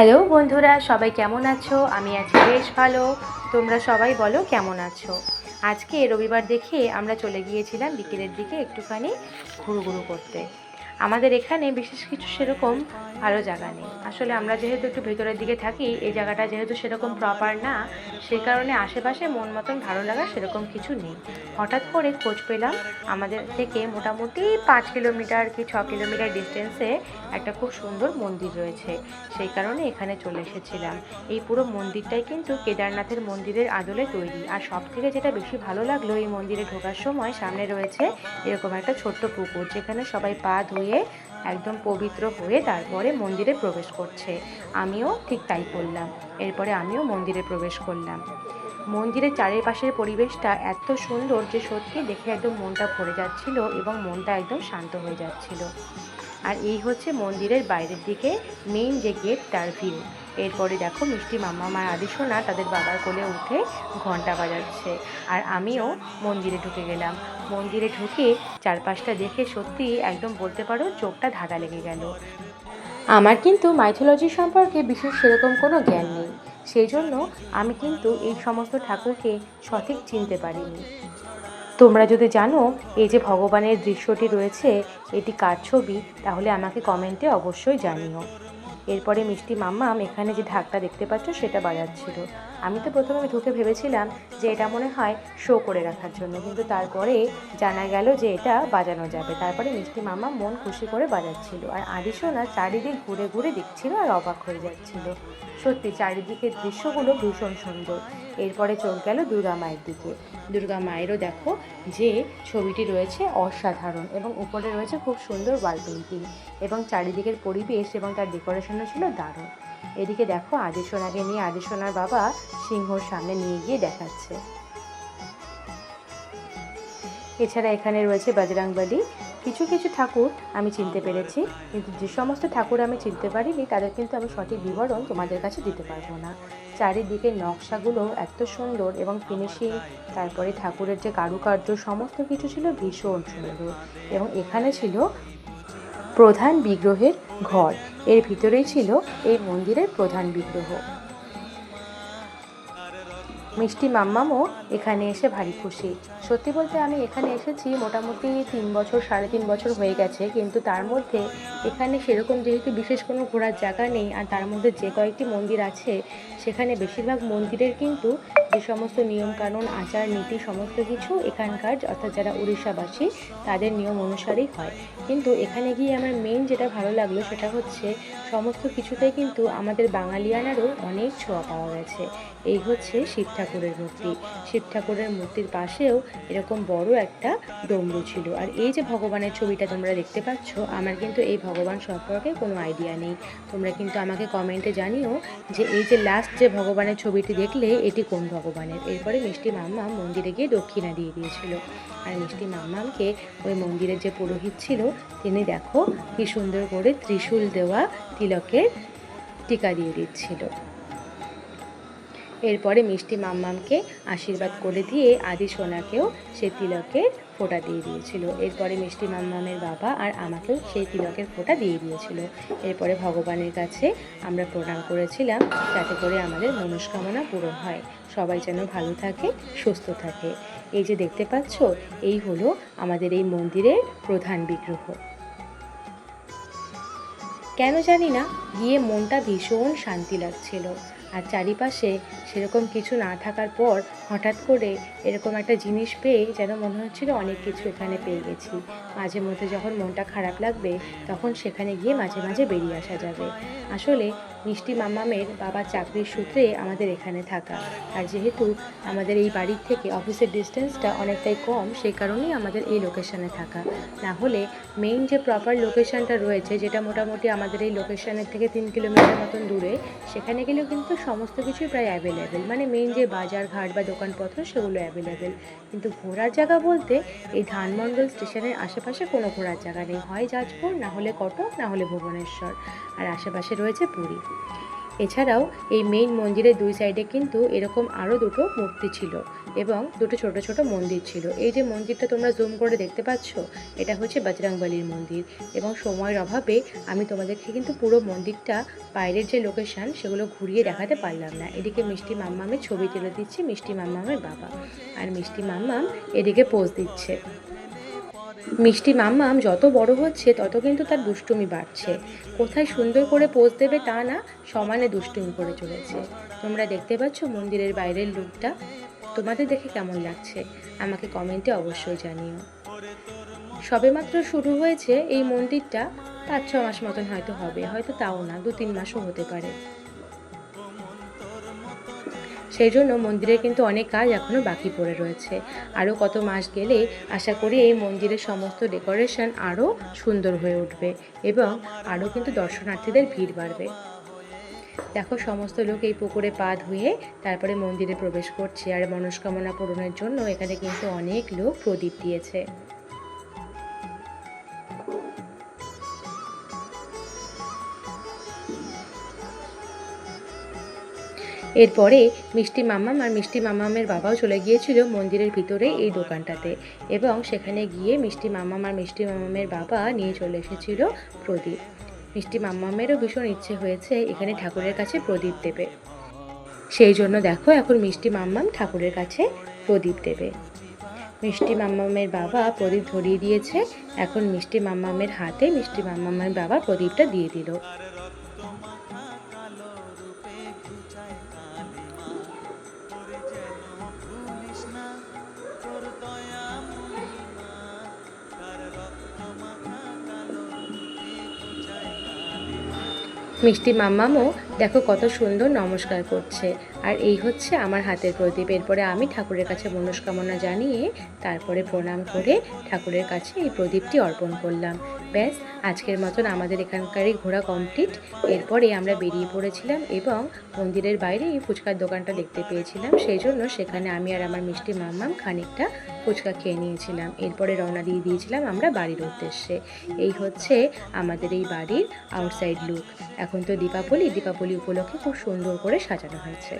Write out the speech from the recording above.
Hello বন্ধুরা, সবাই কেমন আছো? আমি আছি বেশ ভালো। তোমরা সবাই বলো কেমন আছো? আজকে রবিবার দেখে আমরা চলে গিয়েছিলাম বিকেলের দিকে একটুখানি ঘুরুঘুরু ঘুরু করতে। আমাদের এখানে বিশেষ কিছু সেরকম ভালো জায়গা নেই। আসলে আমরা যেহেতু একটু ভেতরের দিকে থাকি, এই জায়গাটা যেহেতু সেরকম প্রপার না সেই কারণে আশেপাশে মন মতন ভালো লাগা সেরকম কিছু নেই। হঠাৎ করে খোঁজ পেলাম আমাদের থেকে মোটামুটি পাঁচ কিলোমিটার কি ছ কিলোমিটার ডিস্টেন্সে একটা খুব সুন্দর মন্দির রয়েছে। সেই কারণে এখানে চলে এসেছিলাম। এই পুরো মন্দিরটাই কিন্তু কেদারনাথের মন্দিরের আদলে তৈরি। আর সব থেকে যেটা বেশি ভালো লাগল এই মন্দিরে ঢোকার সময় সামনে রয়েছে এরকম একটা ছোট্ট পুকুর, যেখানে সবাই পা ধুয়ে একদম পবিত্র হয়ে তারপরে মন্দিরে প্রবেশ করছে। আমিও ঠিক তাই করলাম। এরপরে আমিও মন্দিরে প্রবেশ করলাম। মন্দিরের চারিপাশের পরিবেশটা এত সুন্দর যে সত্যি দেখে একদম মনটা ভরে যাচ্ছিল এবং মনটা একদম শান্ত হয়ে যাচ্ছিল। আর এই হচ্ছে মন্দিরের বাইরের দিকে মেইন যে গেট তার ভিউ এরপরে দেখো মিষ্টি মাম্মা মার আদিসোনা তাদের বাবার কোলে উঠে ঘণ্টা বাজাচ্ছে। আর আমিও মন্দিরে ঢুকে গেলাম। মন্দিরে ঢুকে চারপাশটা দেখে সত্যি একদম বলতে পারো চোখটা ধাঁধা লেগে গেল। আমার কিন্তু মাইথোলজি সম্পর্কে বিশেষ সেরকম কোনো জ্ঞান নেই। সেই জন্য আমি কিন্তু এই সমস্ত ঠাকুরকে সঠিক চিনতে পারিনি। তোমরা যদি জানো এই যে ভগবানের দৃশ্যটি রয়েছে, এটি কার ছবি, তাহলে আমাকে কমেন্টে অবশ্যই জানিও। এরপরে মিষ্টি মাম্মাম এখানে যে ঢাকটা দেখতে পাচ্ছ, সেটা বাজাচ্ছিল। আমি তো প্রথমে ঢুকে ভেবেছিলাম যে এটা মনে হয় শো করে রাখার জন্য, কিন্তু তারপরে জানা গেল যে এটা বাজানো যাবে। তারপরে মিষ্টি মামা মন খুশি করে বাজাচ্ছিল আর আদিশোনা চারিদিক ঘুরে ঘুরে দেখছিল আর অবাক হয়ে যাচ্ছিল। সত্যি, চারিদিকের দৃশ্যগুলো ভীষণ সুন্দর। এরপরে চোখ গেল দুর্গা মায়ের দিকে। দুর্গা মায়েরও দেখো যে ছবিটি রয়েছে অসাধারণ এবং উপরে রয়েছে খুব সুন্দর ওয়াল পেন্টিং এবং চারিদিকের পরিবেশ এবং তার ডেকোরেশনও ছিল দারুণ। এদিকে দেখো আদিসোনাকে নিয়ে আদিসোনার বাবা সিংহর সামনে নিয়ে গিয়ে দেখাচ্ছে। এছাড়া এখানে রয়েছে বজরাংবলী। কিছু কিছু ঠাকুর আমি চিনতে পেরেছি, কিন্তু যে সমস্ত ঠাকুর আমি চিনতে পারিনি, তাদের কিন্তু আমি সঠিক বিবরণ তোমাদের কাছে দিতে পারব না। চারিদিকে নকশাগুলো এত সুন্দর এবং ফিনিশিং, তারপরে ঠাকুরের যে কারুকার্য, সমস্ত কিছু ছিল ভীষণ সুন্দর। এবং এখানে ছিল প্রধান বিগ্রহের ঘর। এর ভিতরেই ছিল এই মন্দিরের প্রধান বিগ্রহ। মিষ্টি মাম্মামও এখানে এসে ভারী খুশি। সত্যি বলতে আমি এখানে এসেছি মোটামুটি তিন বছর, সাড়ে তিন বছর হয়ে গেছে। কিন্তু তার মধ্যে এখানে সেরকম যেহেতু বিশেষ কোনো ঘোরার জায়গা নেই, আর তার মধ্যে যে কয়েকটি মন্দির আছে, সেখানে বেশিরভাগ মন্দিরের কিন্তু যে সমস্ত নিয়মকানুন, আচার, নীতি, সমস্ত কিছু এখানকার অর্থাৎ যারা উড়িষ্যাবাসী, তাদের নিয়ম অনুসারেই হয়। কিন্তু এখানে গিয়ে আমার মেইন যেটা ভালো লাগল সেটা হচ্ছে সমস্ত কিছুতেই কিন্তু আমাদের বাঙালিয়ানারও অনেক ছোঁয়া পাওয়া গেছে। এই হচ্ছে শিব ঠাকুরের মূর্তি। শিব ঠাকুরের মূর্তির পাশেও এরকম বড় একটা ডমরু ছিল। আর এই যে ভগবানের ছবিটা তোমরা দেখতে পাচ্ছ, আমার কিন্তু এই ভগবান সম্পর্কে কোনো আইডিয়া নেই। তোমরা কিন্তু আমাকে কমেন্টে জানিও যে এই যে লাস্ট যে ভগবানের ছবিটি দেখলে এটি কোন ভগবানের। এরপরে মিষ্টি মাম্মা মন্দিরে গিয়ে দক্ষিণা দিয়ে দিয়েছিল। আর মিষ্টি মাম্মামকে ওই মন্দিরের যে পুরোহিত ছিল, তিনি দেখো কি সুন্দর করে ত্রিশূল দেওয়া তিলকের টিকা দিয়ে দিচ্ছিল। এরপরে মিষ্টি মাম্মামকে আশীর্বাদ করে দিয়ে আদি সোনাকেও সে তিলকের ফোঁটা দিয়ে দিয়েছিল। এরপরে মিষ্টি মাম্মামের বাবা আর আমাকেও সেই তিলকের ফোঁটা দিয়ে দিয়েছিল। এরপরে ভগবানের কাছে আমরা প্রণাম করেছিলাম, যাতে করে আমাদের মনস্কামনা পূরণ হয়। সবাই যেন ভালো থাকে, সুস্থ থাকে। এই যে দেখতে পাচ্ছ, এই হলো আমাদের এই মন্দিরের প্রধান বিগ্রহ। কেন জানি না, গিয়ে মনটা ভীষণ শান্তি লাগছিল। আর চারিপাশে সেরকম কিছু না থাকার পর হঠাৎ করে এরকম একটা জিনিস পেয়ে যেন মনে হচ্ছিল অনেক কিছু এখানে পেয়ে গেছি। মাঝে মধ্যে যখন মনটা খারাপ লাগবে, তখন সেখানে গিয়ে মাঝে মাঝে বেরিয়ে আসা যাবে। আসলে মিষ্টি মামামের বাবার চাকরির সূত্রে আমাদের এখানে থাকা। আর যেহেতু আমাদের এই বাড়ির থেকে অফিসের ডিস্টেন্সটা অনেকটাই কম, সেই কারণেই আমাদের এই লোকেশনে থাকা। না হলে মেইন যে প্রপার লোকেশনটা রয়েছে, যেটা মোটামুটি আমাদের এই লোকেশনের থেকে তিন কিলোমিটার মতন দূরে, সেখানে গেলেও কিন্তু সমস্ত কিছুই প্রায় অ্যাভেলেবেল মানে মেন যে বাজার ঘাট বা দোকানপত্র সেগুলো অ্যাভেলেবেল কিন্তু ঘোরার জায়গা বলতে এই ধানমন্ডল স্টেশনের আশেপাশে কোনো ঘোরার জায়গা নেই। হয় যাজপুর, না হলে কটক, না হলে ভুবনেশ্বর। আর আশেপাশে রয়েছে পুরী। এছাড়াও এই মেইন মন্দিরের দুই সাইডে কিন্তু এরকম আরও দুটো মূর্তি ছিল এবং দুটো ছোট ছোট মন্দির ছিল। এই যে মন্দিরটা তোমরা জুম করে দেখতে পাচ্ছ, এটা হচ্ছে বজরংবলির মন্দির এবং সময়ের অভাবে আমি তোমাদেরকে কিন্তু পুরো মন্দিরটা বাইরের যে লোকেশন সেগুলো ঘুরিয়ে দেখাতে পারলাম না। এদিকে মিষ্টি মাম্মামের ছবি তুলে দিচ্ছি, মিষ্টি মাম্মামের বাবা। আর মিষ্টি মাম্মাম এদিকে পোজ দিচ্ছে। মিষ্টি মাম্মাম, যত বড় হচ্ছে, তত কিন্তু তার দুষ্টুমি বাড়ছে। কোথায় সুন্দর করে পোজ দেবে তা না, সমানে দুষ্টুমি করে চলেছে। তোমরা দেখতে পাচ্ছ মন্দিরের বাইরের লুকটা? তোমাদের দেখে কেমন লাগছে? আমাকে কমেন্টে অবশ্যই জানিও। সবেমাত্র শুরু হয়েছে এই মন্দিরটা পাঁচ ছ মাস মতন হয়তো হবে, হয়তো তাও না দু তিন মাসও হতে পারে। সেই জন্য মন্দিরের কিন্তু অনেক কাজ এখনও বাকি পড়ে রয়েছে। আরও কত মাস গেলে আশা করি এই মন্দিরের সমস্ত ডেকোরেশন আরও সুন্দর হয়ে উঠবে এবং আরও কিন্তু দর্শনার্থীদের ভিড় বাড়বে। দেখো সমস্ত লোক এই পুকুরে পা ধুয়ে তারপরে মন্দিরে প্রবেশ করছে আর মনস্কামনা পূরণের জন্য এখানে কিন্তু অনেক লোক প্রদীপ দিয়েছে। এরপরে মিষ্টি মামাম আর মিষ্টি মামামের বাবাও চলে গিয়েছিল মন্দিরের ভিতরে এই দোকানটাতে। এবং সেখানে গিয়ে মিষ্টি মামাম আর মিষ্টি মামামের বাবা নিয়ে চলে এসেছিল প্রদীপ। মিষ্টি মামামেরও ভীষণ ইচ্ছে হয়েছে এখানে ঠাকুরের কাছে প্রদীপ দেবে। সেই জন্য দেখো এখন মিষ্টি মাম্মাম ঠাকুরের কাছে প্রদীপ দেবে। মিষ্টি মাম্মামের বাবা প্রদীপ ধরিয়ে দিয়েছে। এখন মিষ্টি মাম্মামের হাতে মিষ্টি মাম্মামের বাবা প্রদীপটা দিয়ে দিল। মিষ্টি মাম্মামও দেখো কত সুন্দর নমস্কার করছে। আর এই হচ্ছে আমার হাতের প্রদীপ। এরপরে আমি ঠাকুরের কাছে মনস্কামনা জানিয়ে তারপরে প্রণাম করে ঠাকুরের কাছে এই প্রদীপটি অর্পণ করলাম। ব্যাস, আজকের মতন আমাদের এখানকারই ঘোরা কমপ্লিট। এরপরে আমরা বেরিয়ে পড়েছিলাম এবং মন্দিরের বাইরে এই ফুচকার দোকানটা দেখতে পেয়েছিলাম। সেই জন্য সেখানে আমি আর আমার মিষ্টি মাম্মাম খানিকটা ফুচকা খেয়ে নিয়েছিলাম। এরপরে রওনা দিয়ে দিয়েছিলাম আমরা বাড়ির উদ্দেশ্যে। এই হচ্ছে আমাদের এই বাড়ির আউটসাইড লুক এখন তো দীপাবলি দীপাবলি উপলক্ষে খুব সুন্দর করে সাজানো হয়েছে।